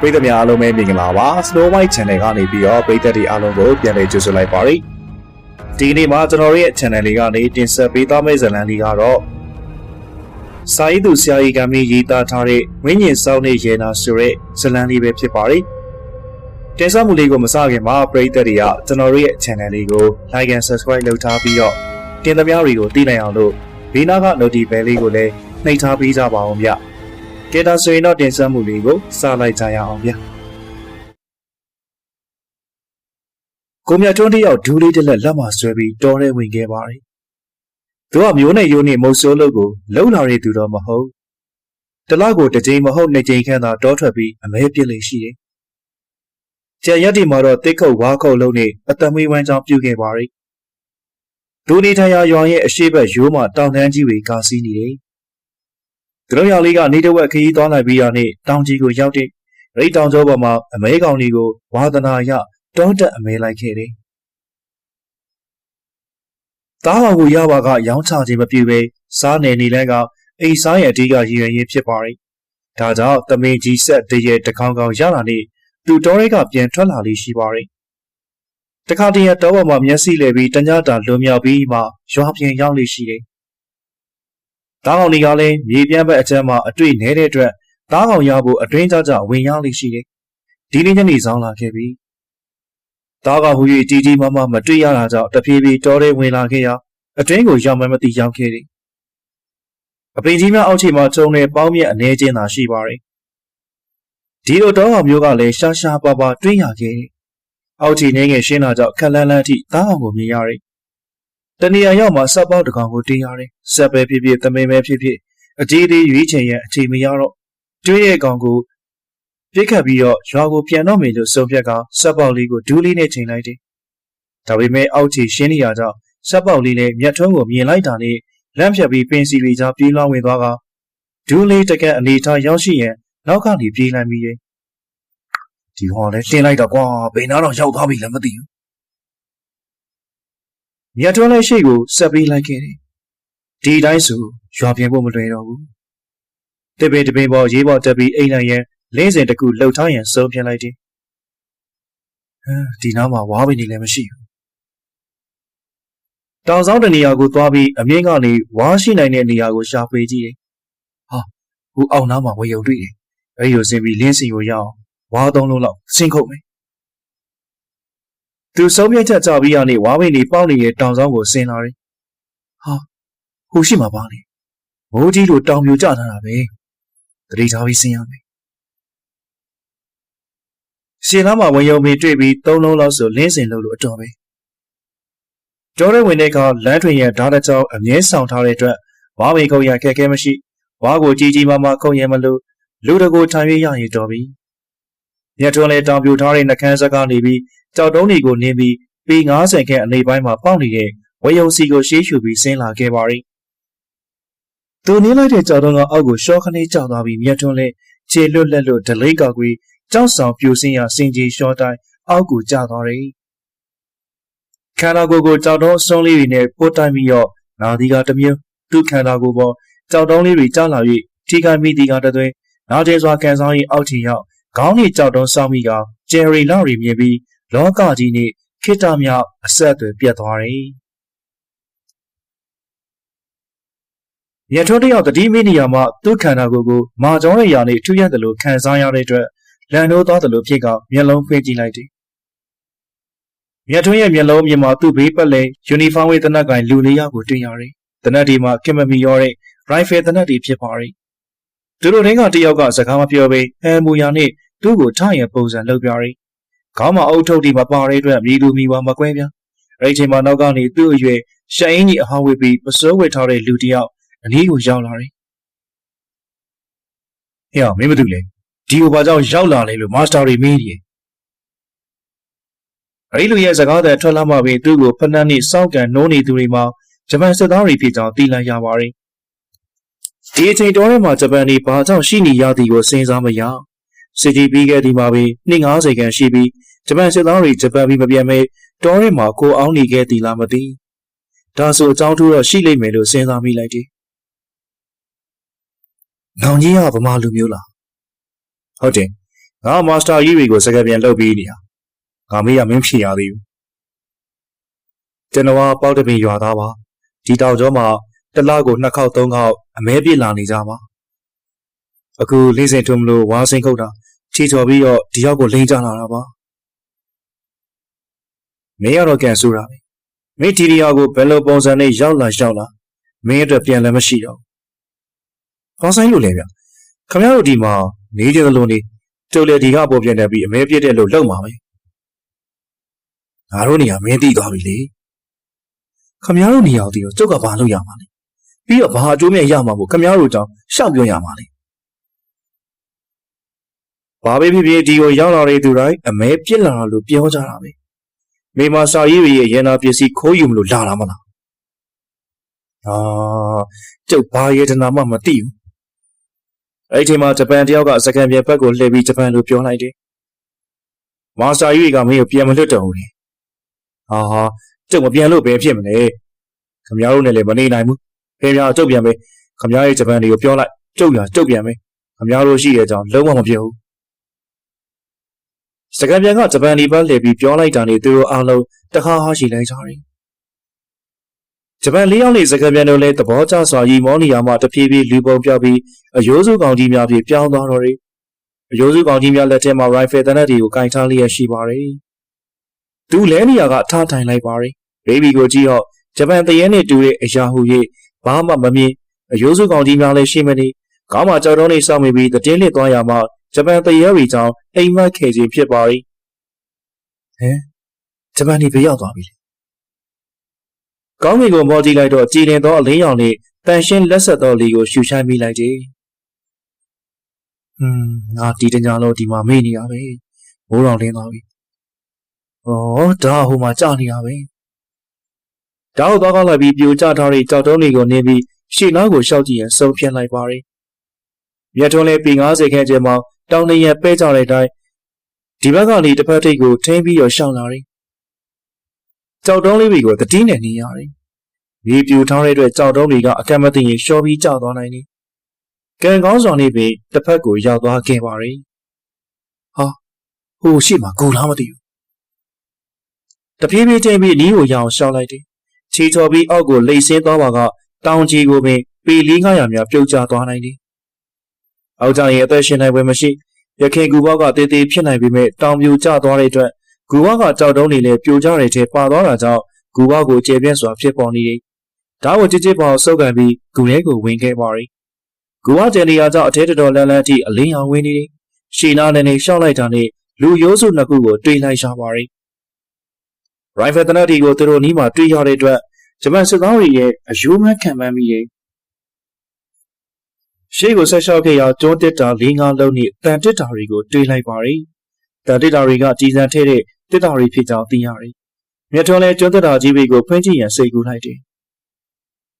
ပရိသတ်များအားလုံးပဲမင်္ဂလာပါ Snow White Channel ကနေပြီးတော့ပရိသတ်တွေအားလုံးကိုပြန်လည်ကြိုဆိုလိုက်ပါရစေဒီနေ့မှာကျွန်တော်တို့ရဲ့ channel လေးကနေတင်ဆက်ပေးသွားမယ့်ဇာတ်လမ်းလေးကတော့စာရေးသူဆရာကြီးကမင်းရေးသားထားတဲ့ဝိညာဉ်ဆောင်တဲ့ရေနာဆိုတဲ့ဇာတ်လမ်းလေးပဲဖြစ်ပါတယ်တင်ဆက်မှုလေးကိုမစခင်မှာပရိသတ်တွေကကျွန်တော်တို့ရဲ့ channel လေးကို like and subscribe လုပ်ထားပြီးတော့တင်သမျှတွေကိုသိနိုင်အောင်လို့ဘေးနားက notification bell လေးကိုလည်းနှိပ်ထားပေးကြပါအောင်ဗျ ကဲဒါဆိုရင်တော့တင်ဆက်မှုလေးကိုစလိုက်ကြရအောင်ဗျကိုမြတ်တွန်းတယောက်ဒူးလေးတစ်လက်လက်မှာဆွဲပြီးတော်ရဲဝင်ခဲ့ပါတယ်သူကမျိုးနဲ့ရိုးနဲ့မုတ်ဆိုးလို့ကိုလုံလာတဲ့သူတော့မဟုတ်တလောက်ကိုတစ်ကြိမ်မဟုတ်နှစ်ကြိမ်ခန့်သာတောထွက်ပြီးအမဲပြစ်လေရှိတယ်ကြံရက်ဒီမှာတော့တစ်ခုတ်ဝါခုတ်လုံးနဲ့အသမွေးဝမ်းကြောင်းပြုတ်ခဲ့ပါတယ်ဒူနေထိုင်ရာရွာရဲ့အရှိတ်ရိုးမှာတောင်တန်းကြီးတွေကာစီးနေတယ်။ သူတို့ရောင်လေးကနေတဝက်ခရီးသွားလိုက်ပြီးတော့နေတောင်ကြီးကိုရောက်တဲ့ရိတ်တောင်ကျောပေါ်မှာအမဲကောင်တွေကိုဝါသနာရတောတက်အမဲလိုက်ခဲ့တယ်။သားတော်ကိုရပါကရောင်းချခြင်းမပြုဘဲစားနေနေလဲကအိမ်စားရဲ့အဓိကရည်ရွယ်ရင်းဖြစ်ပါရဲ့။ဒါကြောင့်တမင်ကြီးဆက်တရေတကောင်ကောင်ရလာနေသူတော်ရဲကပြန်ထွက်လာလေးရှိပါရဲ့။တခါတည်းရတော့ပေါ်မှာမျက်စိလဲပြီးတညတာလွန်မြောက်ပြီးမှရွာပြင်ရောက်လေးရှိတယ်။ သားကောင်တွေကလည်းမြေပြန့်ဘက်အကျမ်းမှာအတွေ့နေတဲ့အတွက်သားကောင်ရဖို့အတွင်းကြကြဝင်ရောက်လေးရှိတယ်။ဒီနေ့ညနေဆောင်လာခဲ့ပြီ။သားကဟူ၍ကြီးကြီးမားမားမတွေ့ရတာကြောင့်တဖြည်းဖြည်းတော်တဲ့ဝင်လာခဲ့ရအတွင်းကိုရောက်မှမသိရောက်ခဲ့တယ်။အပင်ကြီးများအောက်ခြေမှာကျုံတဲ့ပေါင်းမြက်အနေချင်းသာရှိပါရဲ့။ဒီလိုတောကောင်မျိုးကလည်းရှားရှားပါပါတွေ့ရခဲ့တယ်။အောက်ခြေနေငယ်ရှင်းလာကြောင့်ခက်လန်းလန်းအထိသားကောင်ကိုမြင်ရတယ်။ တနေရာရောက်မှဆက်ပေါက်တစ်ကောင်ကိုတင်းရတယ်။ဆက်ပဲဖြစ်ဖြစ်တမင်ပဲဖြစ်ဖြစ်အကြီးသေးရွေးချင်ရဲ့အချိန်မရတော့တွေးရဲ့ကောင်ကိုပြစ်ခတ်ပြီးတော့ရွာကိုပြန်တော့မယ်လို့ဆုံးဖြတ်ကဆက်ပေါက်လေးကိုဒူးလေးနဲ့ချိန်လိုက်တယ်။ဒါပေမဲ့အောက်ခြေရှင်းနေရကြောင့်ဆက်ပေါက်လေးနဲ့မြတ်ထွန်းကိုမြင်လိုက်တာနဲ့လမ်းဖြတ်ပြီးပင်စီတွေကြားပြေးလောင်းဝင်သွားကဒူးလေးတကက်အနေထားရောက်ရှိရင်နောက်ကနေပြေးလိုက်ပြီးရဲ့ဒီဟောလဲတင်လိုက်တော့ကွာဘယ်နာတော့ရောက်သွားပြီလည်းမသိဘူး မြတ်ထွန်းလည်းရှေ့ကိုဆက်ပြီးလိုက်ခဲ့တယ်ဒီတိုင်းဆိုရွာပြင်ဖို့မလွယ်တော့ဘူးတပင်တပင်ပေါ်ရေးပေါ်တက်ပြီးအိမ်လိုက်ရင်လင်းစင်တစ်ခုလှုပ်ထားရင်စုံပြလိုက်တယ်ဟမ်ဒီနားမှာဝါးပင်နေလည်းမရှိဘူးတောင်ဆောင်တနေရာကိုသွားပြီးအမြင့်ကနေဝါးရှိနိုင်တဲ့နေရာကိုရှာဖွေကြည့်တယ်ဟာဟိုအောက်နားမှာဝေယုံတွေ့တယ်အဲဒီကိုဆင်းပြီးလင်းစင်ကိုရအောင်ဝါးသုံးလုံးလောက်ဆင်းခုတ်မယ် သူဆုံးဖြတ်ချက်ကြပြီးရနေဝါးပင်တွေပေါက်နေတဲ့တောင်ဆောင်ကိုဆင်းလာတယ်ဟာဟိုရှိမှာပါလေမိုးကြီးလိုတောင်ပြိုကျထားတာပဲတတိထားပြီးဆင်းရမယ်ရှင်လာမှာဝင်ယုံပြီးတွေ့ပြီးသုံးလုံးလောက်ဆိုလင်းစင်လို့လို့အတော်ပဲကျော်ရဲဝင်တဲ့အခါလမ်းထွင်ရဓာတ်တစ်ကြောင်အမြဲဆောင်ထားတဲ့အတွက်ဝါးမေခုံရခက်ခဲမရှိဝါးကိုကြီးကြီးမားမားခုံရမလို့လူတကိုထိုင်ရရရင်တော်ပြီမြတ်ထွန်းလည်းတောင်ပြိုထားတဲ့နှကန်းစက်ကနေပြီး ကြောက်တုံးတွေကိုနင်းပြီးပေ90ခန့်အနေပိုင်းမှာပေါက်နေတဲ့ဝေယုံစီကိုရှေးရှူပြီးဆင်းလာခဲ့ပါရီသူနင်းလိုက်တဲ့ကြောက်တုံးကအောက်ကိုရှော့ခနေကျသွားပြီးမြတ်ထွန်းလည်းခြေလွတ်လက်လွတ်ဒလိတ်ကောက်ပြီးကြောက်ဆောင်ပြိုစင်းရစင်ကြီးရှော့တိုင်းအောက်ကိုကျသွားတယ်ခန္ဓာကိုယ်ကိုကြောက်တုံးအစွန်းလေးတွေနဲ့ပို့တိုင်းပြီးတော့နာဒီကတစ်မျိုးသူ့ခန္ဓာကိုယ်ပေါ်ကြောက်တုံးလေးတွေကျလာ၍ထိခိုက်မိတီကတသွင်းနာကျဲစွာကန်ဆောင်ရင်အောက်ထီရောက်ခေါင်းနဲ့ကြောက်တုံးဆောင်းပြီးကဂျယ်ရီလောက်ရီမြင်ပြီး လောကကြီးနဲ့ခိတ္တမြောက်အဆက်အသွယ်ပြတ်သွားတယ်ရထုံးတယောက်တတိမိနေရာမှာသူ့ခန္ဓာကိုယ်ကိုမာကြောင်းရဲ့ယာနဲ့ထူးရတယ်လို့ခံစားရတဲ့အတွက်လန်နိုးသွားတယ်လို့ဖြစ်ကမျက်လုံးဖွင့်ကြည့်လိုက်တယ်။မြတ်ထွန်းရဲ့မျက်လုံးမြင်မှာသူ့ဘေးပတ်လည်ယူနီဖောင်းဝေးတနက်ကင်လူလေးယောက်ကိုတွေ့ရတယ်။တနက်ဒီမှာကင်မမီရောတဲ့ရိုင်ဖယ်တနက်ဒီဖြစ်ပါရဲ့။သူတို့တိုင်းကတယောက်ကစကားမပြောဘဲဟန်မူယာနဲ့သူ့ကိုထရင်ပုံစံလုပ်ပြရဲ့။ ခေါင်းမှာအုတ်ထုတ်ဒီမှာပါတဲ့အတွက်မြည်လူမီပါမကွဲပြား။အဲ့ဒီချိန်မှာနောက်ကနေသူ့အရွယ်ရှအင်းကြီးအဟောင်းဝေးပြီးပစိုးဝေထားတဲ့လူတယောက်အနည်းကိုရောက်လာတယ်။ဟဲ့မင်းမတူလေဒီဟိုဘာကြောင့်ရောက်လာလဲလို့မာစတာတွေမေးတယ်။အဲဒီလူရဲ့စကားတဲ့ထွက်လာမှပင်သူ့ကိုဖနန်းနဲ့စောင့်ကန်နိုးနေသူတွေမှာဂျပန်စစ်သားတွေဖြစ်ကြောင်းသိလိုက်ရပါတယ်။ဒီအချိန်တော်ထဲမှာဂျပန်တွေဘာကြောင့်ရှိနေရသည်ကိုစဉ်းစားမရ။ စစ်ကြီးပြီးခဲ့ဒီမှာပင်250ခန်းရှိပြီးဂျပန်စစ်သားတွေဂျပန်ပြည်မပြန်မဲတော်ထဲမှာကိုအောင်နေခဲ့သည်လားမသိ။ဒါဆိုအကြောင်းထူးတော့ရှိလိမ့်မယ်လို့စဉ်းစားမိလိုက်တယ်။နောင်ကြီးကဗမာလူမျိုးလားဟုတ်တယ်ငါမာစတာကြီးတွေကိုစကားပြန်လုပ်ပြီးနေတာငါမေးရမင်းဖြေရသေးဘူးကျွန်တော်ကပေါက်တပင်ရွာသားပါဒီတောင်ကျောမှာတစ်လကိုနှစ်ခေါက်သုံးခေါက်အမဲပြစ်လာနေကြပါအခုလေးစင်ထုံမလို့ဝါစင်ခုတ်တာ ချီချော်ပြီးတော့ဒီရောက်ကိုလိမ့်ကြလာတာပါမင်းရတော့ကန်ဆူတာပဲမင်းဒီရီယာကိုဘယ်လိုပုံစံနဲ့ရောက်လာရောက်လာမင်းအတွက်ပြန်လည်းမရှိတော့ဘူးဘာဆိုင်လို့လဲဗျခင်ဗျားတို့ဒီမှာနေကြလို့နေတူလေဒီကပေါ်ပြန်တယ်ပြီးအမဲပြစ်တဲ့လို့လောက်မှာပဲငါတို့နေရာမင်းသိသွားပြီလေခမ ्या တို့နေရာကိုဒီတော့ကျုပ်ကဘာလုပ်ရမှာလဲပြီးတော့ဘာအကျိုးမဲ့ရမှာမို့ခမ ्या တို့ကြောင့်ရှောက်ပြောရမှာလေ ဘာပဲဖြစ်ဖြစ်ဒီကိုရောက်လာတဲ့သူတိုင်းအမဲပြစ်လာလို့ပြောကြတာပဲမိမစာရေးရဲ့ရန်နာပစ္စည်းခိုးယူမလို့လာလာမလားအာကျုပ်ဘာယေတနာမှမသိဘူးအဲ့ဒီမှာဂျပန်တယောက်ကစကန်ပြန်ဘက်ကိုလှည့်ပြီးဂျပန်လိုပြောလိုက်တယ်မာစတာယူကမင်းကိုပြန်မလွတ်တော့ဘူး။ဟာဟာကျုပ်မပြန်လို့ပဲဖြစ်မလဲ။ခမရတို့နဲ့လည်းမနေနိုင်ဘူး။ဖေဖေကျုပ်ပြန်ပဲ။ခမရရဲ့ဂျပန်တွေကိုပြောလိုက်။ကျုပ်လာကျုပ်ပြန်ပဲ။ခမရတို့ရှိတဲ့ကြောင်လုံးဝမပြောဘူး စကန်ပြန်ကဂျပန်ဒီဘက်လှည့်ပြီးပြောလိုက်တာနဲ့သူတို့အားလုံးတခါဟာရှိလိုက်ကြတယ်ဂျပန်လေးယောက်နေစကန်ပြန်တို့လည်းသဘောကျစွာရီမောနီယာမှတဖြည်းဖြည်းလူပုံပြောက်ပြီးအယိုးစုကောင်ကြီးများဖြင့်ပြောင်းသွားတော့တယ်အယိုးစုကောင်ကြီးများလက်ထဲမှာ rifle တနက်တွေကိုကင်ထားလျက်ရှိပါတယ်သူလဲနေရာကထားထိုင်လိုက်ပါတယ်ဘေဘီကိုကြည့်တော့ဂျပန်တရဲနဲ့တူတဲ့အရာဟူ၍ဘာမှမမြင်အယိုးစုကောင်ကြီးများလည်းရှိမနေကောင်းမှကြောက်တုံးနေစောင့်မိပြီးတည်င်းလစ်သွားရမှ ဂျပန်တရဲရီကြောင့်အိမ်မက်ခေခြင်းဖြစ်ပါ၏ဟမ်ဂျပန်ဒီဘယ်ရောက်သွားပြီလဲကောင်းကင်ကိုမော်ကြည့်လိုက်တော့ကြည်လင်သောအလင်းရောင်နဲ့တန်ရှင်းလက်ဆက်သောလီကိုရှူရှိုင်းမိလိုက်တယ်ဟွန်းငါဒီတညာလုံးဒီမှာမေ့နေရပဲမိုးတော်လင်းသွားပြီဩဒါဟိုမှာကြာနေရပဲဒါကိုသွားကောက်လိုက်ပြီးပြိုကျထားတဲ့ကြောက်တုံးတွေကိုနင်းပြီးရှေ့နားကိုရှောက်ကြည့်ရင်စုံဖြတ်လိုက်ပါတယ်မြတ်ထွန်းလေးပီ90ခန့်ကျမှ တောင်နေရပဲကြတဲ့အတိုင်းဒီဘက်ကနေတစ်ဖက်ထိပ်ကိုထင်းပြီးတော့ရှောင်းလာတယ်ကြောက်တုံးလေးတွေကိုတတိနဲ့နေရတယ်မြေပြူထားတဲ့အတွက်ကြောက်တုံးတွေကအကန့်မသိရင်ရှော့ပြီးကျသွားနိုင်တယ်ကံကောင်းစွာနေပြီးတစ်ဖက်ကိုရောက်သွားခဲ့ပါတယ်ဟာဟိုရှိမှကိုလားမသိဘူးတပြေးပြေးချင်းပြီးနီးကိုရအောင်ရှောက်လိုက်တယ်ချီချော်ပြီးအောက်ကိုလိမ့်ဆင်းသွားပါကတောင်ကြီးကိုပင်ပေလီ900များပြုတ်ကျသွားနိုင်တယ်။ အောက်ကြရင်အသက်ရှင်နိုင်ပွဲမရှိရခင်ကူဘောက်ကတေးသေးဖြစ်နိုင်ပေမဲ့တောင်ပြိုကျသွားတဲ့အတွက်ကူဘောကကြောက်တုံးနေလေပြိုကျတဲ့ထဲပါသွားတာကြောင့်ကူဘောကိုကျေပြန့်စွာဖြစ်ပေါ်နေတယ်။ဒါကိုကြစ်ကြစ်ပေါ်ဆုပ်ကန်ပြီးကူထဲကိုဝင်ခဲ့ပါရီ။ကူဘောကျန်နေရာကြောင့်အထဲတော်လန်းလန်းအထိအလင်းရောင်ဝင်နေတယ်။ရှီနာနဲ့နေရှောက်လိုက်တာနဲ့လူရိုးစုနှစ်ခုကိုတွေးလိုက်ရှာပါရီ။ရိုင်ဖယ်တနက်တီကိုသူတို့နီးမှတွေးရတဲ့အတွက်ဂျပန်စစ်သားတွေရဲ့အယိုးမခံမှန်းမိတယ် ရှေ့ကိုဆက်လျှောက်ခဲ့ရာကျွန်းတစ်တာ၄၅လုံးနဲ့တန်တစ်တာတွေကိုတွေးလိုက်ပါတယ်။တန်တစ်တာတွေကကြီးစံထဲတဲ့တစ်တာတွေဖြစ်ကြောင်းသိရတယ်။မြတ်ထွန်းလည်းကျွန်းတစ်တာကြီးတွေကိုဖွင့်ကြည့်ရန်စိတ်ကူးလိုက်တယ်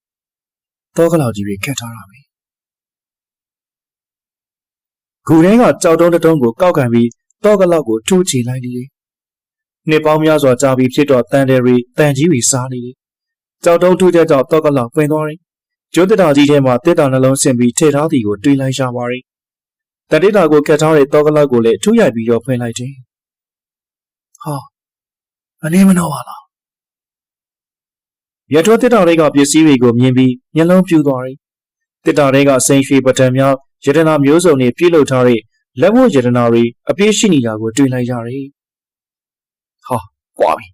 ။သောကလောက်ကြီးတွေခက်ထားတာပဲ။ဂူထဲကကြောက်တုံးတုံးကိုကောက်ခံပြီးသောကလောက်ကိုထိုးချလိုက်တယ်။နှစ်ပေါင်းများစွာကြာပြီးဖြစ်တော့တန်တယ်ရီတန်ကြီးတွေစားနေတယ်။ကြောက်တုံးထိုးချက်ကြောင့်သောကလောက်ပင်သွားတယ် ကျွန်းတစ်တာကြီးထဲမှာတစ်တာနှလုံးဆင်ပြီးထည့်ထားသည်ကိုတွေးလိုက်ရပါရီတတိတာကိုကတ်ထားတဲ့တောကလောက်ကိုလည်းထူးရိုက်ပြီးတော့ဖွင့်လိုက်တယ်ဟာအနေမနှောပါလားရထိုးတစ်တာတွေကပစ္စည်းတွေကိုမြင်ပြီးမျက်လုံးပြူသွားတယ်တစ်တာတွေကစိန်ရွှေပတံများယတနာမျိုးစုံတွေပြည့်လို့ထားတဲ့လက်ဝတ်ယတနာတွေအပြည့်ရှိနေတာကိုတွေ့လိုက်ရတယ်ဟာကွာပြီ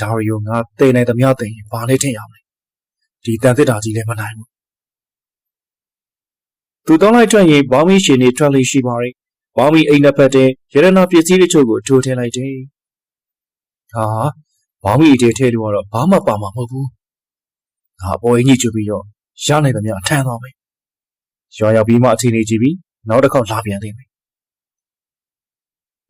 ဒါရီယိုငါတိတ်နေသမျှတိတ်ဘာလဲထင်ရမလဲ ဒီတန်သစ်တာကြီးလည်းမနိုင်ဘူးသူတောင်းလိုက်ထွက်ရင်ဘောင်းမီရှင်နေထွက်လေးရှိပါတယ်ဘောင်းမီအိမ်နှစ်ဖက်တည်းရတနာပစ္စည်းတချို့ကိုထိုးထည့်လိုက်တယ်ဟာဘောင်းမီအတေထဲလို့ကတော့ဘာမှပါမှာမဟုတ်ဘူးငါပေါ်ရင်ကြီးချပြီးတော့ရနိုင်သမျှအထမ်းသွားမယ်ရွာရောက်ပြီးမှအချိန်နေကြည့်ပြီးနောက်တစ်ခေါက်လာပြန်သေးမယ်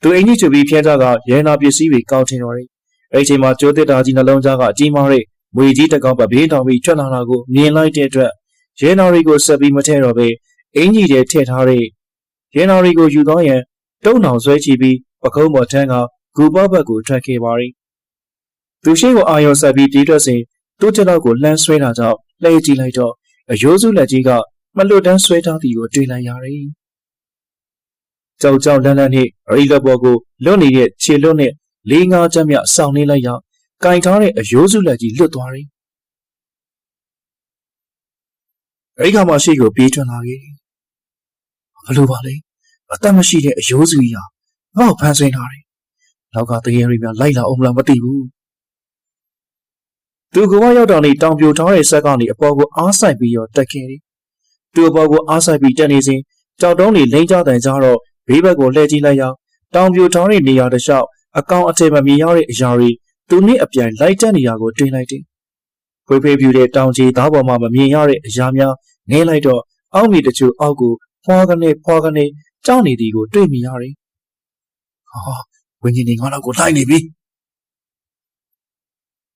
သူအင်ကြီးချပြီးဖျက်ကြကရဲနာပစ္စည်းတွေကောက်ထင်တော်တယ်အဲ့ဒီချိန်မှာကျိုးတစ်တာကြီးနှလုံးသားကအကြီးမားတဲ့ မွေကြီးတစ်ကောင်ပဘေးတောင်ပြီးထွက်လာတာကိုမြင်လိုက်တဲ့အတွက်ရဲနာရီကိုဆက်ပြီးမထဲတော့ပဲအင်ကြီးထဲထည့်ထားတဲ့ရဲနာရီကိုယူသွားရန်တုံးအောင်ဆွဲချပြီးပကုံးပေါ်ထန်းကဂူပေါဘက်ကိုထွက်ခဲ့ပါရီသူရှိကိုအာရုံဆက်ပြီးပြေးထွက်စဉ်သူ့ချက်တော့ကိုလှမ်းဆွဲတာကြောင့်လှည့်ကြည့်လိုက်တော့အယိုးစုလက်ကြီးကမလွတ်တမ်းဆွဲထားသည်ကိုတွေ့လိုက်ရတယ်ကြောက်ကြောက်လန့်လန့်နဲ့ရိလက်ပေါ်ကိုလွတ်နေတဲ့ခြေလွတ်နဲ့လေးငါးချက်မြစောင်းနေလိုက်ရော ကင်ထားတဲ့အယိုးစုလက်ကြီးလွတ်သွားတယ်။အဲဒီကမှရှိကိုပြေးထွန်းလာခဲ့တယ်။ဘလို့ပါလဲ။အသက်မရှိတဲ့အယိုးစုကြီးဟာငါ့ကိုဖမ်းဆွင်းထားတယ်။နောက်ကတရေရီများလိုက်လာအောင်မလားမသိဘူး။သူကရောက်တော့နေတောင်ပြိုထားတဲ့ဆက်ကနေအပေါ်ကိုအားဆိုင်ပြီးတော့တက်ခဲ့တယ်။သူ့အပေါ်ကိုအားဆိုင်ပြီးတက်နေစဉ်ကြောက်တုံးတွေလိမ့်ကြတယ်ကြတော့ဘေးဘက်ကိုလှည့်ကြည့်လိုက်ရောတောင်ပြိုထားတဲ့နေရာတစ်လျှောက်အကောင်အထည်မမြင်ရတဲ့အရာတွေ သူနဲ့အပြိုင်လိုက်တက်နေရကိုတွေ့လိုက်တယ်။ဖွေးဖွေးပြူတဲ့တောင်ကြီးသားပေါ်မှာမမြင်ရတဲ့အရာများငဲလိုက်တော့အောက်မြေတချို့အောက်ကိုဖွာကနေဖွာကနေကြောက်နေသည်ကိုတွေ့မြင်ရတယ်။ဟာဝင်းကြီးနေငါတော့ကိုလိုက်နေပြီ။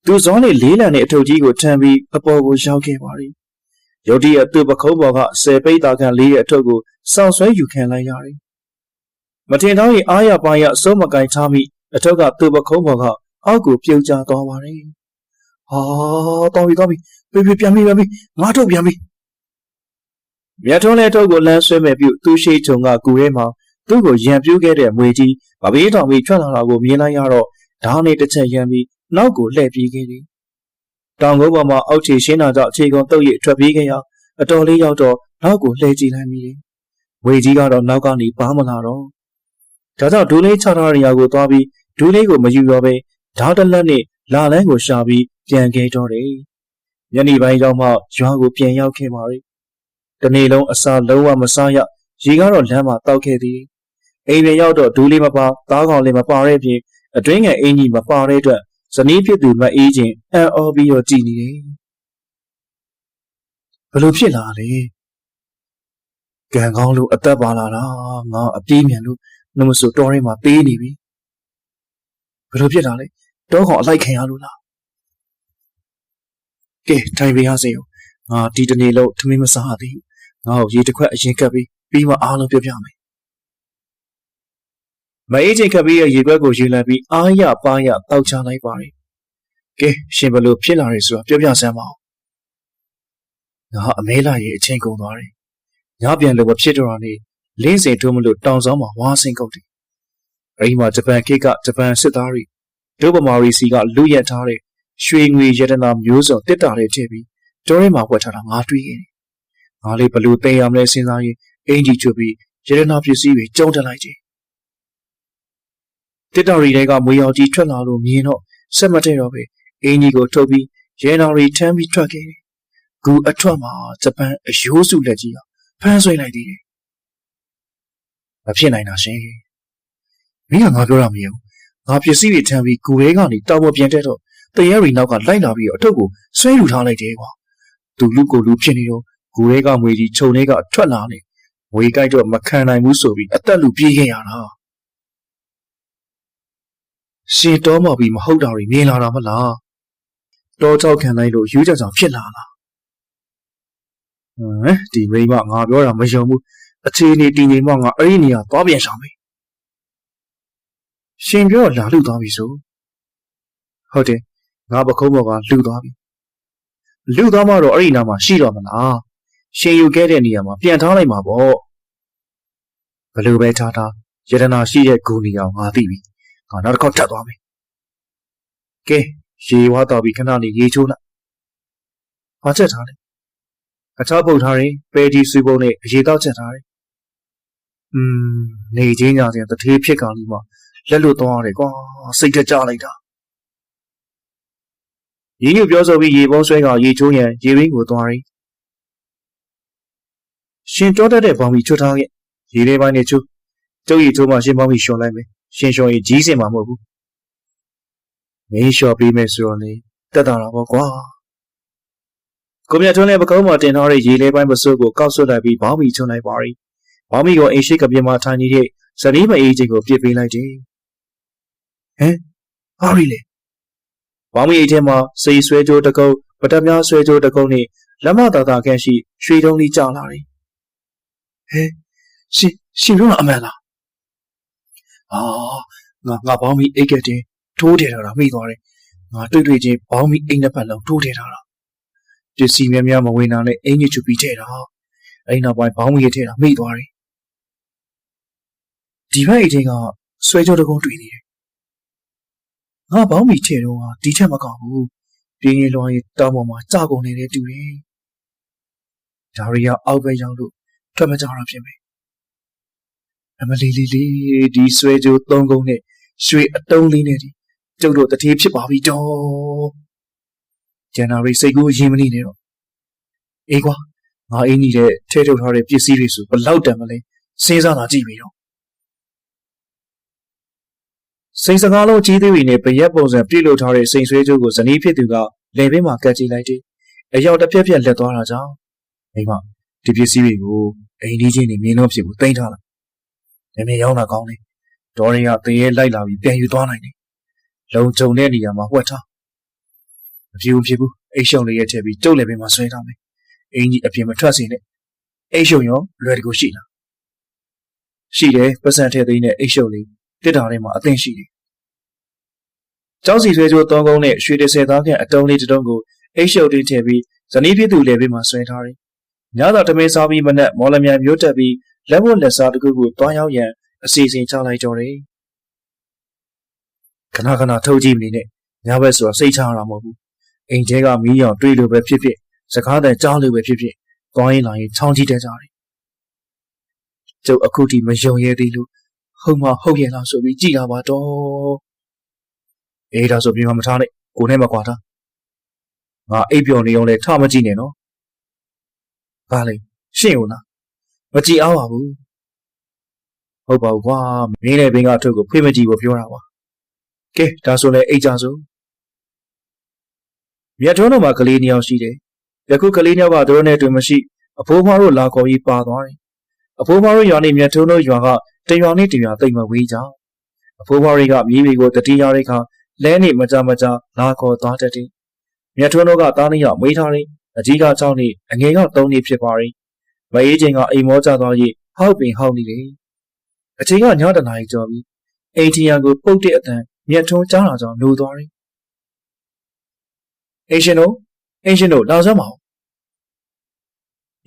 သူဇောနဲ့လေးလံတဲ့အထုပ်ကြီးကိုထမ်းပြီးအပေါ်ကိုရောက်ခဲ့ပါပြီ။ရုတ်တရက်သူ့ပခုံးပေါ်ကဆယ်ပိတ်သားခံလေးရဲ့အထုပ်ကိုစောင့်ဆွဲယူခံလိုက်ရတယ်။မထင်တော့ရင်အားရပါရအစိုးမကင်ထားမိအထုပ်ကသူ့ပခုံးပေါ်က အောက်ကိုပြုတ်ကျသွားပါတယ်။ဟာတော်ပြီတော်ပြီပြေးပြေးပြန်ပြီပြန်ပြီငါထုတ်ပြန်ပြီမြတ်ထုံးလဲထုတ်ကိုလမ်းဆွဲမဲ့ပြုသူ့ရှိချုံကကူရဲမှာသူ့ကိုရံပြူးခဲ့တဲ့မွေကြီးဗဘေးတော်ပြီးထွက်လာတာကိုမြင်လိုက်ရတော့ဓာတ်နဲ့တစ်ချက်ရံပြီးနောက်ကိုလှည့်ပြေးခဲ့တယ်။တောင်ကုန်းပေါ်မှာအောက်ခြေရှင်းတာကြောင့်အခြေကုန်းတုတ်ရထွက်ပြေးခဲ့ရအတော်လေးရောက်တော့နောက်ကိုလှည့်ကြည့်လိုက်မိတယ်။ဝေကြီးကတော့နောက်ကနေပါမလာတော့။ဒါကြောင့်ဒူးလေးချထားတဲ့နေရာကိုသွားပြီးဒူးလေးကိုမယူတော့ပဲ ဓာတ်တလက်နဲ့လာလန်းကိုရှာပြီးပြန်ခဲ့တော့တယ်။ညနေပိုင်းရောက်မှရွာကိုပြန်ရောက်ခဲ့ပါပြီ။တနေ့လုံးအစာလုံးဝမစားရရေကတော့လမ်းမှာတောက်ခဲ့သည်။အိမ်ပြန်ရောက်တော့ဒူးလေးမပါသားကောင်လေးမပါတဲ့ပြင်အတွင်းငယ်အင်ကြီးမပါတဲ့အတွက်ဇနီးဖြစ်သူမအေးချင်းအန်အော်ပြီးတော့ကြည်နေတယ်။ဘလို့ဖြစ်လာလဲ။ကံကောင်းလို့အသက်ပါလာတာငါအပြေးမြန်လို့နှမဆိုတော်ရဲမှာပေးနေပြီ။ဘလို့ဖြစ်တာလဲ။ တောကောင်အလိုက်ခံရလို့လား။ကဲထိုင်ပေးရစေよ။ငါဒီတနေ့လုံးထမင်းမစားရသေးဘူး။ငါ့ကိုရေတစ်ခွက်အရင်ကပ်ပြီးပြီးမှအားလုံးပြပြမယ်။မအေးချင်းကပ်ပြီးရဲ့ရေခွက်ကိုယူလိုက်ပြီးအားရပါရတောက်ချလိုက်ပါတယ်။ကဲရှင်ဘလို့ဖြစ်လာရဲဆိုတာပြောပြစမ်းပါဦး။ငါအမဲလာရဲ့အချိန်ကုန်သွားတယ်။ညပြန်လို့မဖြစ်တော့တာနဲ့လင်းစင်ထိုးမလို့တောင်ဆောင်မှာဝါစင်ကုတ်တယ်။အဲဒီမှာဂျပန်ကိတ်ကဂျပန်စစ်သားတွေ ဒုဗမာရီစီကလူရက်ထားတဲ့ရွှေငွေရတနာမျိုးစုံတစ်တာတွေထည့်ပြီးတောထဲမှာဝတ်ထားတာငါတွေ့ခဲ့တယ်။ငါလေးဘလို့သိရမလဲစဉ်းစားရင်အင်ကြီးချွတ်ပြီးရတနာပစ္စည်းတွေကျုံတက်လိုက်တယ်တစ်တော်ရီတွေကမွေရောင်ကြီးထွက်လာလို့မြင်တော့ဆက်မတဲ့တော့ပဲအင်းကြီးကိုထုတ်ပြီးရဲနာရီထမ်းပြီးထွက်ခဲ့တယ်။ဂူအထွက်မှာဂျပန်အယိုးစုလက်ကြီးကဖမ်းဆွဲလိုက်သေးတယ်။မဖြစ်နိုင်တာရှင်။မင်းကငါပြောရမင်း။ ငါပစ္စည်းတွေထမ်းပြီးဂူရဲကနေတောက်ပေါ်ပြန်တက်တော့တရဲရီနောက်ကလိုက်လာပြီးတော့အထုပ်ကိုဆွဲယူထားလိုက်တယ်ကွာ။သူလူကိုလူဖြစ်နေတော့ဂူရဲကမွေကြီးခြုံလေးကထွက်လာနေ။ဝေကြိုက်တော့မခံနိုင်ဘူးဆိုပြီးအသက်လူပြေးခဲ့ရတာ။ရှည်တော်မော်ပြီးမဟုတ်တာတွေမြင်လာတာမလားတောချောက်ခံလိုက်လို့ယူးကြကြောင်ဖြစ်လာလားဟမ်ဒီမိမငါပြောတာမယုံဘူးအခြေအနေတည်ငြိမ်မှငါအဲ့ဒီနေရာသွားပြန်ဆောင်ပြီ ရှင်ပြောလာလူသွားပြီဆိုဟုတ်တယ်ငါပခုံးဘော်ကလူသွားပြီလူသွားမှတော့အဲ့ဒီနားမှာရှိတော့မလားရှင်ယူခဲ့တဲ့နေရာမှာပြန်ထားလိုက်မှာပေါ့ဘယ်လိုပဲထားထားယတနာရှိတဲ့ဂူနေအောင်ငါသိပြီငါနောက်တစ်ခေါက်ထပ်သွားမယ်ကဲရေဝါတော့ပြီးခဏလေးရေချိုးလိုက်ဘာချက်ထားလဲအချောက်ပုတ်ထားရင်ပဲဒီဆွေးပုံးနဲ့အရေတောက်ချက်ထားတယ်อืมနေချင်းညာစဉ်တထေးဖြစ်ကောင်ကြီးမှ လက်လွတ်သွားရတယ်ကွာစိတ်ကြကြလိုက်တာရင်းညွပြောဆိုပြီးရေပုံးဆွဲကရေချိုးရန်ရေရင်းကိုသွားရင်ရှင်ကြောတတ်တဲ့ဘောင်မီချွတ်ထားခဲ့ရေလေးပိုင်းနဲ့ချွတ်ကျုပ်ရေချိုးမှရှင်ဘောင်မီရှုံလိုက်မယ်ရှင်လျှော်ရင်ကြီးစင်မှာမဟုတ်ဘူးမင်းလျှော်ပေးမယ်ဆိုတော့လေတက်တာတော့ပေါ့ကွာကိုမြတ်ထွန်းလည်းပကုံးမှာတင်ထားတဲ့ရေလဲပိုင်းပစိုးကိုကောက်ဆွတ်လိုက်ပြီးဘောင်းမီချုံလိုက်ပါရီဘောင်းမီကိုအိမ်ရှိကပြင်းမှာထိုင်နေတဲ့ဇနီးမအေးချင်းကိုပြစ်ပေးလိုက်တယ် ဟမ်ဟာရီလေဘောင်းမီအိမ်ထဲမှာစေးဆွဲကြိုးတကုံပတများဆွဲကြိုးတကုံနဲ့လက်မသာသာခန့်ရှိရွှေတုံးလေးကြာလာတယ်ဟဲရှင်ရှင်ပြောတာအမှန်လားအာငါငါဘောင်းမီအိတ်ကတဲ့ထိုးထည့်ထားတာမိသွားတယ်ငါတွေ့တွေ့ချင်းဘောင်းမီအိတ်နှစ်ပတ်လုံးထိုးထည့်ထားတာပစ္စည်းများများမဝင်တာနဲ့အင်ကြီးချူပြီးထည့်တာအဲ့နောက်ပိုင်းဘောင်းမီရထည့်တာမိသွားတယ်ဒီဘက်အိတ်ထဲကဆွဲကြိုးတစ်ကုန်းတွေ့နေတယ် ငါဘောင်းမီထဲတော့ကဒီချက်မကောက်ဘူးပြင်းရင်လွှားရင်တောင်းပေါ်မှာကြာကုန်နေတဲ့တူတယ်ဒါရီကအောက်ဘက်ရောက်လို့ထွက်မကြတာဖြစ်မယ်အမလီလီလီဒီဆွဲကြိုးသုံးကုန်းနဲ့ရွှေအတုံးလေးနဲ့ဒီကျုပ်တို့တတိဖြစ်ပါပြီတော့ဂျန်နာရီစိတ်ကူးရင်မနေနဲ့တော့အေးကွာငါအင်းကြီးတဲ့ထဲထုတ်ထားတဲ့ပစ္စည်းတွေဆိုဘလောက်တန်မလဲစဉ်းစားလာကြည့်ပြီတော့ စိန်စကားလုံးကြီးသေးပြီနဲ့ပရက်ပုံစံပြည့်လို့ထားတဲ့စိန်ဆွဲကြိုးကိုဇနီးဖြစ်သူကလယ်ဘေးမှာကတ်ကြည့်လိုက်တယ်အရောက်တစ်ပြက်ပြက်လက်သွားတာကြောင့်မိမဒီပစ္စည်းတွေကိုအိမ်ကြီးချင်းနေမြင်လို့ဖြစ်ဘူးတင်ထားလာနည်းနည်းရောက်လာကောင်းတယ်ဒေါ်ရင်ကတရေလိုက်လာပြီးပြန်ယူသွားနိုင်တယ်လုံကြုံတဲ့နေရာမှာဝှက်ထားမဖြစ်ဘူးဖြစ်ဘူးအိတ်ရှုံလေးရဲ့ထည့်ပြီးတုတ်လည်းပင်မှာဆွဲထားမယ်အင်ကြီးအပြင်မထွက်စေနဲ့အိတ်ရှုံရောလွယ်တကူရှိလားရှိတယ်ပတ်စံထည့်သိမ်းတဲ့အိတ်ရှုံလေး တစ်တာထဲမှာအသင့်ရှိတယ်ကျောင်းစီဆွဲကြိုးသုံးကုန်းနဲ့ရွှေတစ်ဆယ်သားခန့်အတုံးလေးတစ်တုံးကိုအိတ်ရှုံလေးထည့်ပြီးဇနီးဖြစ်သူလည်းပင်မှာဆွဲထားတယ်ညသာတမင်းစားပြီးမနက်မော်လမြိုင်မျိုးတက်ပြီးလက်ဝတ်လက်စားတစ်ခုကိုတွားရောက်ရန်အစီအစဉ်ချလိုက်ကြတယ်ခဏခဏထုတ်ကြည့်မနေနဲ့ညဘက်ဆိုတာစိတ်ချရတာမဟုတ်ဘူးအိမ်ထဲကမီးရောင်တွေးလို့ပဲဖြစ်ဖြစ်စကားတန်ကြားလို့ပဲဖြစ်ဖြစ်သွားရင်လာရင်ချောင်းကြည့်တတ်ကြတယ်ကျုပ်အခုထိမယုံရဲသေးလို့ ဟုတ်မဟုတ်ရဲ့လားဆိုပြီးကြည်တာပါတော့အေးဒါဆိုပြင်မမထားနဲ့ကိုနဲ့မကွာထားငါအိပ်ပျော်နေအောင်လဲထမကြည့်နဲ့နော်ဘာလဲရှင့်ဦးလားမကြည့်အောင်ပါဘူးဟုတ်ပါဘူးကွာမင်းနဲ့ဘင်းကအထုပ်ကိုဖွေးမကြည့်ဘူးပြောတာပါကဲဒါဆိုလဲအိတ်ကြဆုံးမြတ်ထုံးတော်မှာကလေးနှစ်ယောက်ရှိတယ်ယခုကလေးနှစ်ယောက်ကသူတို့နဲ့တွေ့မရှိအဖိုးဖွားတို့လာခေါ်ပြီးပါသွားတယ်အဖိုးဖွားတို့ရွာနေမြတ်ထုံးတို့ရွာက တရွာနဲ့တရွာတိတ်မဝေးကြအဖိုးဖွားတွေကမြေတွေကိုတတိယရိခါလဲနေမကြမကြလာခေါ်သွားတတ်တယ်မြတ်ထုံးတို့ကတားနေရမေးထားတယ်အကြီးက6နှစ်အငယ်က3နှစ်ဖြစ်ပါတယ်မအေးချင်းကအိမ်မောကြသွား၍ဟောက်ပင်ဟောက်နေတယ်အချိန်ကညတနာရီကျော်ပြီးအိမ်ထီယံကိုပုတ်တဲ့အတန်မြတ်ထုံးကြားလာကြောင်းနိုးသွားတယ်အင်ရှင်တို့အင်ရှင်တို့လာစမ်းပါဦး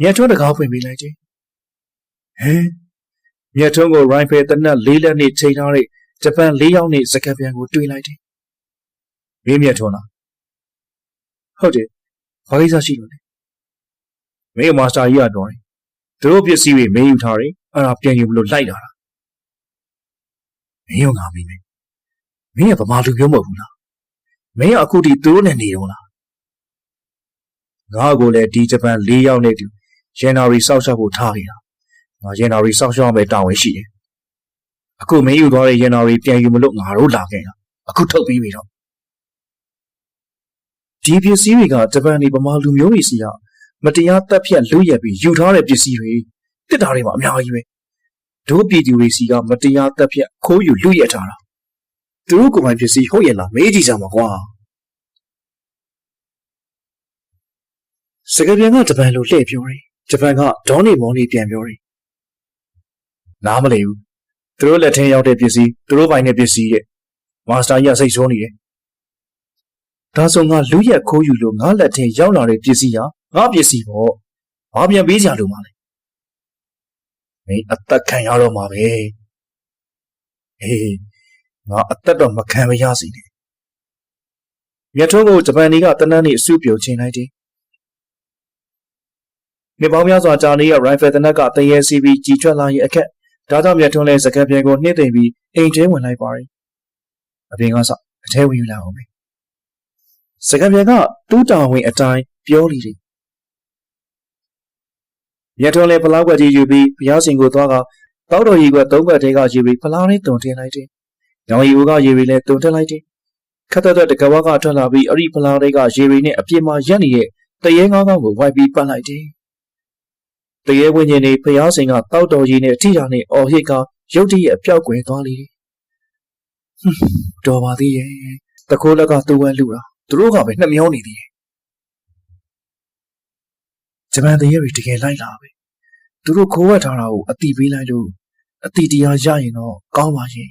မြတ်ထုံးတကားဖွင့်ပေးလိုက်ခြင်းဟမ် မြတ်ထုံးကိုရိုင်ဖယ်တနက်လေးလက်နဲ့ချိန်ထားတဲ့ဂျပန်လေးယောက်နဲ့စကပြန်ကိုတွေးလိုက်တယ်မင်းမြတ်ထုံးလားဟုတ်တယ်ဘာကိစ္စရှိလို့လဲမင်းမာစတာကြီးကတော့တယ်သူတို့ပစ္စည်းတွေမင်းယူထားတယ်အဲ့ဒါပြန်ယူမလို့လိုက်လာတာမင်းရောငါမင်းမင်းကဗမာလူမျိုးမဟုတ်ဘူးလားမင်းကအခုထိသူတို့နဲ့နေတော့လားငါ့ကိုလည်းဒီဂျပန်၄ယောက်နဲ့တူရန်နာရီစောက်ရှောက်ဖို့ထားခဲ့တာငါ ရန်နာရီစောက်ရှောက်မယ်တာဝန်ရှိတယ်အခုမင်းယူသွားတဲ့ရန်နာရီပြန်ယူမလို့ငါတို့လာခဲ့တာအခုထုတ်ပြီးပြီတော့ဒီပစ္စည်းတွေကဂျပန်နေဗမာလူမျိုးတွေစီကမတရားတပ်ဖြတ်လူရက်ပြီးယူထားတဲ့ပစ္စည်းတွေတစ်တာတွေမှာအများကြီးပဲတို့ပြည်သူတွေစီကမတရားတပ်ဖြတ်ခိုးယူလူရက်ထားတာသူတို့ကိုယ်ပိုင်ပစ္စည်းဟုတ်ရဲ့လားမေးကြည့်ကြမှာကွာစကပြန်ကဂျပန်လိုလှည့်ပြောတယ်ဂျပန်ကဒေါနေမောနေပြန်ပြောတယ် နားမလည်ဘူးသူတို့လက်ထဲရောက်တဲ့ပစ္စည်းသူတို့ပိုင်တဲ့ပစ္စည်းရဲ့မာစတာကြီးကစိတ်ဆိုးနေတယ်ဒါဆိုငါလူရက်ခိုးယူလို့ငါလက်ထဲရောက်လာတဲ့ပစ္စည်းဟာငါပစ္စည်းပေါ့ဘာပြန်ပေးကြလို့မလဲမင်းအသက်ခံရတော့မှာပဲဟေးငါအသက်တော့မခံမရစီနဲ့မြတ်ထုံးကိုဂျပန်နေကတနန်းနေအစုပြုံချင်းလိုက်တယ်နေပေါင်းများစွာကြာနေရရိုင်ဖယ်တနက်ကတရေစီပြီးကြီးထွက်လာရင်အခက် ဒါကြောင့်မြတ်ထုံးလဲစကပ်ပြေကိုနှိမ့်သိမ့်ပြီးအိမ်ထဲဝင်လိုက်ပါတယ်အပြင်ကစအထဲဝင်ယူလာအောင်ပဲစကပ်ပြေကတူးတာဝင်အတိုင်းပြောလိတယ်မြတ်ထုံးလဲဖလောက်ွက်ကြီးယူပြီးဘုရားရှင်ကိုသွားကတောက်တော်ကြီးကသုံးဘက်ထဲကယူပြီးဖလားလေးတုံထင်းလိုက်တယ်။ညောင်ရီဦးကရေရီလည်းတုံတက်လိုက်တယ်။ခက်သက်တဲ့တကဝကထွက်လာပြီးအဲ့ဒီဖလားတွေကရေရီနဲ့အပြစ်မှာရက်နေတဲ့တရေငါးကောင်ကိုဝိုက်ပြီးပတ်လိုက်တယ်။ တရေဝင်းကြီးနေဖျားစင်ကတောက်တော်ကြီးနဲ့ထိတာနဲ့အော်ဟစ်ကရုတ်တရက်ပျောက်ကွယ်သွားလေတယ်။ဟွန်းတော်ပါသေးရဲ့။တခိုးလက်ကသူ့ဝဲလူတာသူတို့ကပဲနှမျောနေသေးတယ်။ဂျပန်တရေတွေတကယ်လိုက်လာပဲ။သူတို့ခိုးဝှက်ထားတာကိုအတိပေးလိုက်လို့အတိတရားရရင်တော့ကောင်းပါရဲ့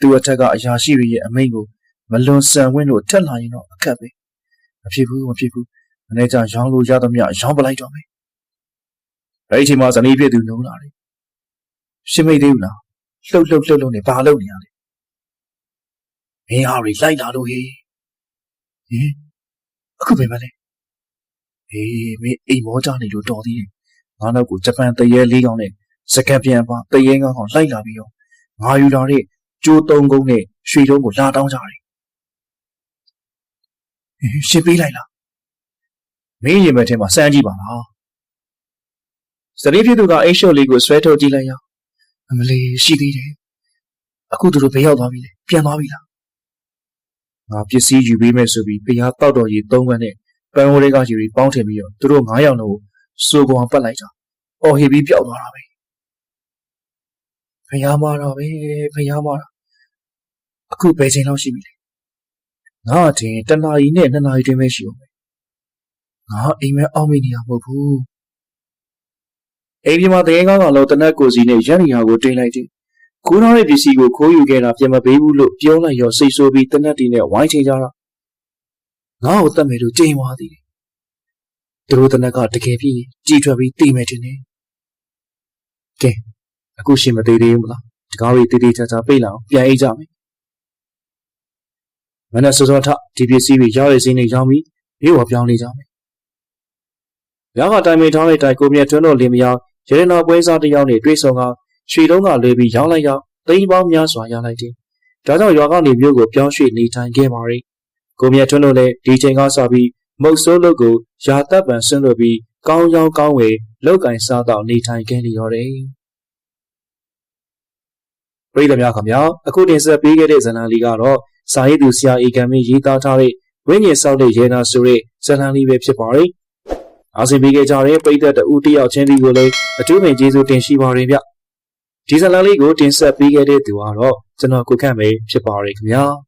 သူ့အထက်ကအရာရှိတွေရဲ့အမိန့်ကိုမလွန်ဆန်ဝင်းလို့ထက်လာရင်တော့အခက်ပဲမဖြစ်ဘူးမဖြစ်ဘူးမနေ့ကရောင်းလို့ရသမျှရောင်းပလိုက်တော့မယ် အဲ့ဒီချိန်မှာဇနီးဖြစ်သူနှုံးလာတယ်ရှင်းမိတ်သေးဘူးလားလှုပ်လှုပ်လှုပ်လှုပ်နေဘာလုပ်နေရလဲမင်းဟာတွေလိုက်လာလို့ဟေးဟင်အခုပဲမလဲအေးမင်းအိမ်မောကြနေလို့တော်သေးတယ်ငါနောက်ကိုဂျပန်တရေလေးကောင်နဲ့စကပ်ပြန်ပါတရေငါးကောင်လိုက်လာပြီးတော့ငါယူလာတဲ့ကျိုးသုံးကုန်းနဲ့ရွှေတုံးကိုလာတောင်းကြတယ်ဟင်ရှင်းပေးလိုက်လားမင်းရင်မဲ့ထဲမှာစမ်းကြည့်ပါလား စရီဖြစ်သူကအိတ်ရှော့လေးကိုဆွဲထုတ်ကြည့်လိုက်ရအောင်အမလေးရှိသေးတယ်အခုသူတို့ဘယ်ရောက်သွားပြီလဲပြန်သွားပြီလားငါပစ္စည်းယူပေးမယ်ဆိုပြီးဖျားတောက်တော်ကြီးသုံးခွန်းနဲ့ပန်းဝလေးကကြီးတွေပေါင်းထည့်ပြီးတော့သူတို့9ယောက်လုံးကိုစိုးကောင်ပတ်လိုက်တာအော်ဟီပြီးပျောက်သွားတာပဲဖျားမာတာပဲဖျားမာတာအခုဘယ်ချိန်လောက်ရှိပြီလဲငါအထင်တနာရီနဲ့နှစ်နာရီတွင်ပဲရှိအောင်ပဲငါအိမ်မဲအောက်မိနေရမဟုတ်ဘူး အိမ်ပြမှာတကယ်ကောင်းကောင်လို့တနက်ကိုစီနဲ့ရန်နီယာကိုတင်လိုက်တယ်။ခိုးထားတဲ့ပစ္စည်းကိုခိုးယူခဲ့တာပြန်မပေးဘူးလို့ပြောလိုက်ရောစိတ်ဆိုးပြီးတနက်တီနဲ့ဝိုင်းချကြတာ။ငါ့ကိုတတ်မယ်လို့ကြိမ်သွားသေးတယ်။သူတို့တနက်ကတကယ်ပြီးကြည်ထွက်ပြီးတိမယ်တင်တယ်။ကဲအခုရှင်မသေးသေးဘူးမလား။တကားလေးတေးသေးချာချာပိတ်လာအောင်ပြန်အိတ်ကြမယ်။မနက်စောစောထဒီပစ္စည်းတွေရောက်ရစင်းနေရောင်းပြီးမြို့ပေါ်ပြောင်းနေကြမယ်။ရောက်ကတိုင်မင်ထားလိုက်တိုင်ကိုမြတ်ထွန်းတို့လင်မယား ရတနာပွဲစားတစ်ယောက်နဲ့တွေ့ဆုံကရွှေတုံးကလွေပြီးရောင်းလိုက်ရောက်သိန်းပေါင်းများစွာရလိုက်တယ်။ဒါကြောင့်ရွာကနေမြို့ကိုပြောင်းရွှေ့နေထိုင်ခဲ့ပါရီ။ကိုမြတ်ထွန်းတို့လည်းဒီချိန်ကစပြီးမုတ်ဆိုးလုတ်ကိုရာတပ်ပံဆွန့်လွတ်ပြီးကောင်းရောင်းကောင်းဝယ်လောက်ကင်စားတော့နေထိုင်ခဲ့နေရောတယ်။ပြည်သူများခင်ဗျာအခုတင်ဆက်ပေးခဲ့တဲ့ဇာတ်လမ်းလေးကတော့စာရေးသူဆရာအေကံမင်းရေးသားထားတဲ့ဝိညာဉ်ဆောက်တဲ့ရေနာဆိုတဲ့ဇာတ်လမ်းလေးပဲဖြစ်ပါတယ်။ အားစီပေးခဲ့ကြတဲ့ပြည်သက်တဦးတယောက်ချင်းဒီကိုလည်းအထူးပင်ကျေးဇူးတင်ရှိပါရဗျ။ဒီဇာတ်လမ်းလေးကိုတင်ဆက်ပေးခဲ့တဲ့သူကတော့ကျွန်တော်ကိုခန့်ပဲဖြစ်ပါရခင်ဗျာ။